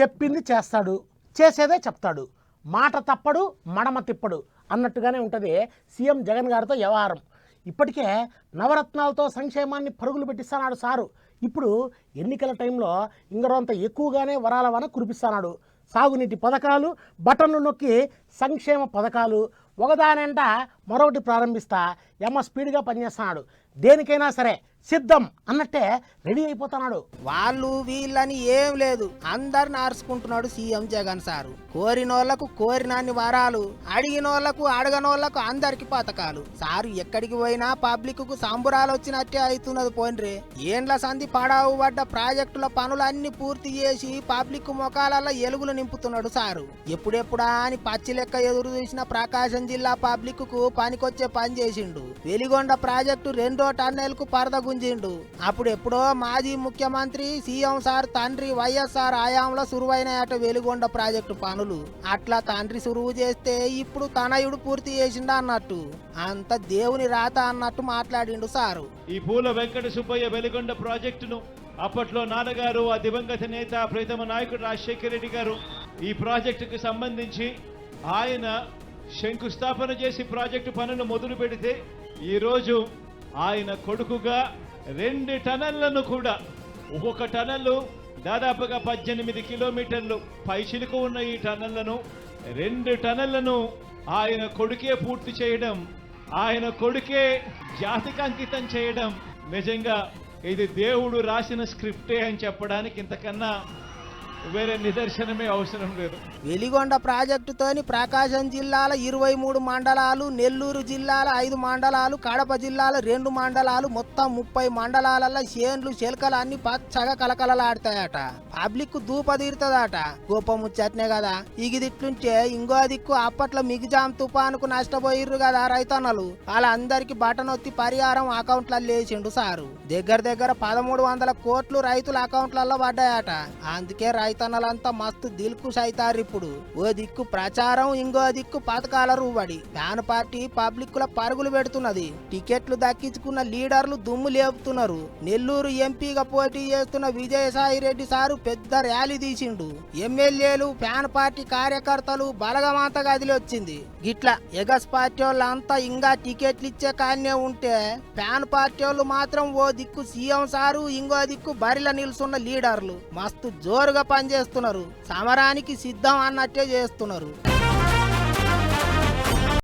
చెప్పింది చేస్తాడు చేసేదే చెప్తాడు. మాట తప్పడు మడమ తిప్పడు అన్నట్టుగానే ఉంటుంది సీఎం జగన్ గారితో వ్యవహారం. ఇప్పటికే నవరత్నాలతో సంక్షేమాన్ని పరుగులు పెట్టిస్తున్నాడు సారు. ఇప్పుడు ఎన్నికల టైంలో ఇంగరంత ఎక్కువగానే వరాల వన కురిపిస్తున్నాడు సాగునీటి పథకాలు బటన్లు నొక్కి సంక్షేమ పథకాలు ఒకదానంట మరొకటి ప్రారంభిస్తా ఎమ్మ స్పీడ్గా పనిచేస్తున్నాడు దేనికైనా సరే సిద్ధం అన్నట్టే రెడీ అయిపోతున్నాడు. వాళ్ళు వీళ్ళని ఏం లేదు. అందరిని ఆర్చుకుంటున్నాడు సీఎం జగన్ సారు. కోరినోళ్ళకు కోరినాన్ని వరాలు అడిగినోళ్ళకు అడగనోళ్ళకు అందరికి పథకాలు. సారు ఎక్కడికి పోయినా పబ్లిక్కు సంబురాలు వచ్చినట్టే అవుతున్నది పోన్రే. ఏండ్ల సంధి పడావు పడ్డ ప్రాజెక్టుల పనులన్నీ పూర్తి చేసి పబ్లిక్ ముఖాలలో ఎలుగులు నింపుతున్నాడు సారు. ఎప్పుడెప్పుడా అని పచ్చి లెక్క ఎదురు చూసిన ప్రకాశం జిల్లా పబ్లిక్కు పనికొచ్చే పని చేసిండు. వెలిగొండ ప్రాజెక్టు రెండో టన్నెల్కు పరద పుంజిండు అప్పుడు ఎప్పుడో మాజీ ముఖ్యమంత్రి సీఎం సార్ తండ్రి వైఎస్ఆర్ ఆయాంలో సురువైనాయట వెలుగొండ ప్రాజెక్టు పనులు. అట్లా తండ్రి సురువు చేస్తే ఇప్పుడు తనయుడు పూర్తి చేసిండు అన్నట్టు. అంత దేవుని రాత అన్నట్టు మాట్లాడిండు సారు. ఈ పూల వెంకట సుబ్బయ్య వెలిగొండ ప్రాజెక్టును అప్పట్లో నాన్నగారు ఆ దివంగత నేత ప్రీతమ నాయకుడు రాజశేఖర రెడ్డి గారు ఈ ప్రాజెక్టుకు సంబంధించి ఆయన శంకుస్థాపన చేసి ప్రాజెక్టు పనులు మొదలు పెడితే ఈరోజు ఆయన కొడుకుగా రెండు టనళ్ళను కూడా. ఒక్కొక్క టనల్లు దాదాపుగా పద్దెనిమిది కిలోమీటర్లు పైచిలుకు ఉన్న ఈ టనళ్ళను రెండు టనళ్ళను ఆయన కొడుకే పూర్తి చేయడం ఆయన కొడుకే జాతికి అంకితం చేయడం. నిజంగా ఇది దేవుడు రాసిన స్క్రిప్టే అని చెప్పడానికి ఇంతకన్నా వేరే నిదర్శనమే అవసరం లేదు. వెలిగొండ ప్రాజెక్టుతోని ప్రకాశం జిల్లాల ఇరవై మూడు మండలాలు నెల్లూరు జిల్లాల ఐదు మండలాలు కడప జిల్లాల రెండు మండలాలు మొత్తం ముప్పై మండలాలలో చేన్లు చెలకలు అన్ని పచ్చగా కలకలలాడతాయట పబ్లిక్ దూపదీరుతుందట గోపము చట్నే కదా. ఇగిదిట్లుంటే ఇంకో దిక్కు అప్పట్లో మిగిజాం తుఫానుకు నష్టపోయిర్రు కదా రైతన్నలు. వాళ్ళందరికి బటనొత్తి పరిహారం అకౌంట్లలో లేచిండు సారు. దగ్గర దగ్గర పదమూడు వందల కోట్లు రైతుల అకౌంట్లలో పడ్డాయట. అందుకే సైతన్నలంతా మస్తు దిల్కు సైతారిప్పుడు. ఓ దిక్కు ప్రచారం ఇంకో దిక్కు పథకాల రూబడి ఫ్యాన్ పార్టీ పబ్లిక్ పరుగులు పెడుతున్నది. టికెట్లు దక్కించుకున్న లీడర్లు దుమ్ము లేపుతున్నారు. నెల్లూరు ఎంపీగా పోటీ చేస్తున్న విజయసాయి రెడ్డి సారు పెద్ద ర్యాలీ తీసిండు. ఎమ్మెల్యేలు ఫ్యాన్ పార్టీ కార్యకర్తలు బలగమంతా గదిలి వచ్చింది గిట్లా ఎగస్ పార్టీ వాళ్ళంతా ఇంకా టికెట్లు ఇచ్చే కాన్నే ఉంటే ఫ్యాన్ పార్టీ వాళ్ళు మాత్రం ఓ దిక్కు సీఎం సారు ఇంకో దిక్కు బరిల నిల్చున్న లీడర్లు. మస్తు జోరుగా పనిచేస్తున్నారు. సమరానికి సిద్ధం అన్నట్టే చేస్తున్నారు.